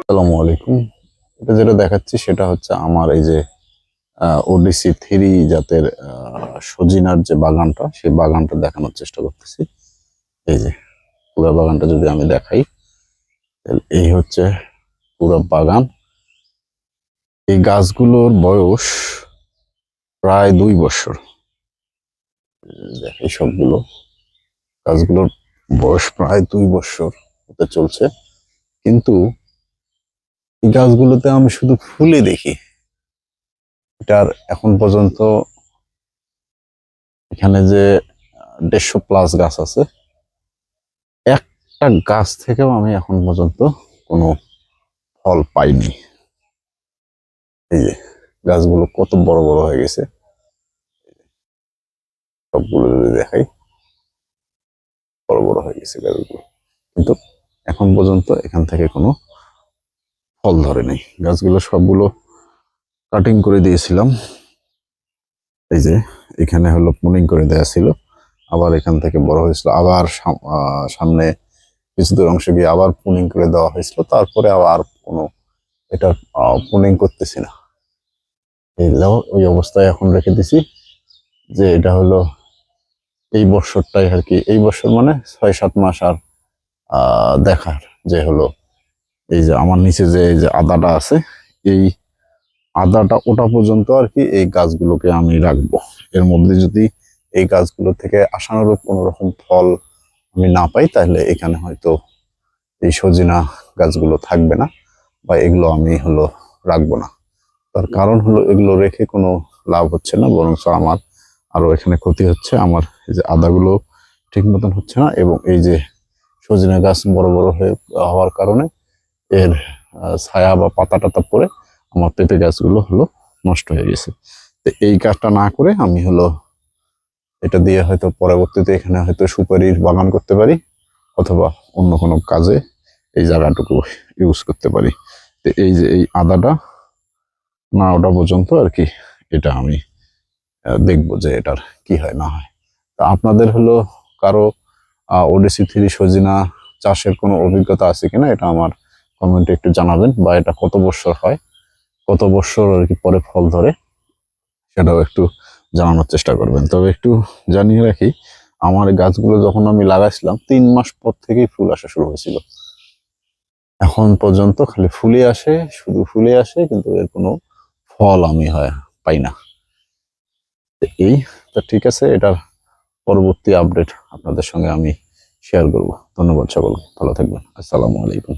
আসসালামু আলাইকুম। এটা যেটা দেখাচ্ছি সেটা হচ্ছে আমার এই যে ওডিসি থ্রি জাতের সজিনার যে বাগানটা, সেই বাগানটা দেখানোর চেষ্টা করতেছি। এই যে, পুরো বাগানটা যদি আমি দেখাই এই হচ্ছে পুরো বাগান। এই গাছগুলোর বয়স প্রায় দুই বছর। দেখাই সবগুলো গাছগুলোর বয়স প্রায় দুই বছর হতে চলছে। কিন্তু এই গাছগুলোতে আমি শুধু ফুলে দেখি। এটার এখন পর্যন্ত এখানে যে দেড়শো প্লাস গাছ আছে, একটা গাছ থেকেও আমি এখন পর্যন্ত কোনো ফল পাইনি। এই যে, গাছগুলো কত বড় বড় হয়ে গেছে। সবগুলো যদি দেখাই। বড় বড় হয়ে গেছে গাছগুলো। কিন্তু এখন পর্যন্ত এখান থেকে কোনো ফল ধরে নেই। গাছগুলো সবগুলো কাটিং করে দিয়েছিলাম। এই যে এখানে হলো পুনিং করে দেওয়া ছিল। আবার এখান থেকে বড় হয়েছিল। আবার সামনে কিছু দূর অংশ গিয়ে আবার পুনিং করে দেওয়া হয়েছিল। তারপরে আবার কোনো এটা পুনিং করতেছি না। এই ওই অবস্থায় এখন রেখে দিছি যে এটা হলো এই বছরটাই আর কি, এই বছর মানে ছয় সাত মাস আর দেখার যে হলো, এই যে আমার নিচে যে, এই যে আদাটা আছে, এই আদাটা ওটা পর্যন্ত আর কি এই গাছগুলোকে আমি রাখব। এর মধ্যে যদি এই গাছগুলো থেকে আশানুরূপ কোনো রকম ফল আমি না পাই, তাহলে এখানে হয়তো এই সজিনা গাছগুলো থাকবে না বা এগুলো আমি হলো রাখব না। তার কারণ হলো এগুলো রেখে কোনো লাভ হচ্ছে না বরং আমার আরও এখানে ক্ষতি হচ্ছে। আমার এই যে আদাগুলো ঠিক মতন হচ্ছে না এবং এই যে সজিনা গাছ বড় বড় হয়ে হওয়ার কারণে এর ছায়া বা পাতা টাতা পড়ে আমার পেঁপে গাছগুলো হলো নষ্ট হয়ে গেছে। তো এই কাজটা না করে আমি হলো এটা দিয়ে হয়তো পরবর্তীতে এখানে হয়তো সুপারির বাগান করতে পারি অথবা অন্য কোনো কাজে এই জায়গাটুকু ইউজ করতে পারি। তো এই যে এই আদাটা, না ওটা পর্যন্ত আর কি এটা আমি দেখব যে এটার কি হয়, না হয়। তা আপনাদের হলো কারও ওডিসি থ্রি সজিনা চাষের কোনো অভিজ্ঞতা আছে কিনা, এটা আমার কমেন্টে একটু জানাবেন, বা এটা কত বছর হয়, কত বছর আর কি পরে ফল ধরে, সেটাও একটু জানানোর চেষ্টা করবেন। তবে একটু জানিয়ে রাখি, আমার গাছগুলো যখন আমি লাগাইছিলাম, তিন মাস পর থেকেই ফুল আসা শুরু হয়েছিল। এখন পর্যন্ত খালি ফুলে আসে, শুধু ফুলে আসে, কিন্তু এর কোনো ফল আমি হয়, পাই না। এই তা ঠিক আছে, এটার পরবর্তী আপডেট আপনাদের সঙ্গে আমি শেয়ার করব। ধন্যবাদ সকলকে, ভালো থাকবেন। আসসালামু আলাইকুম।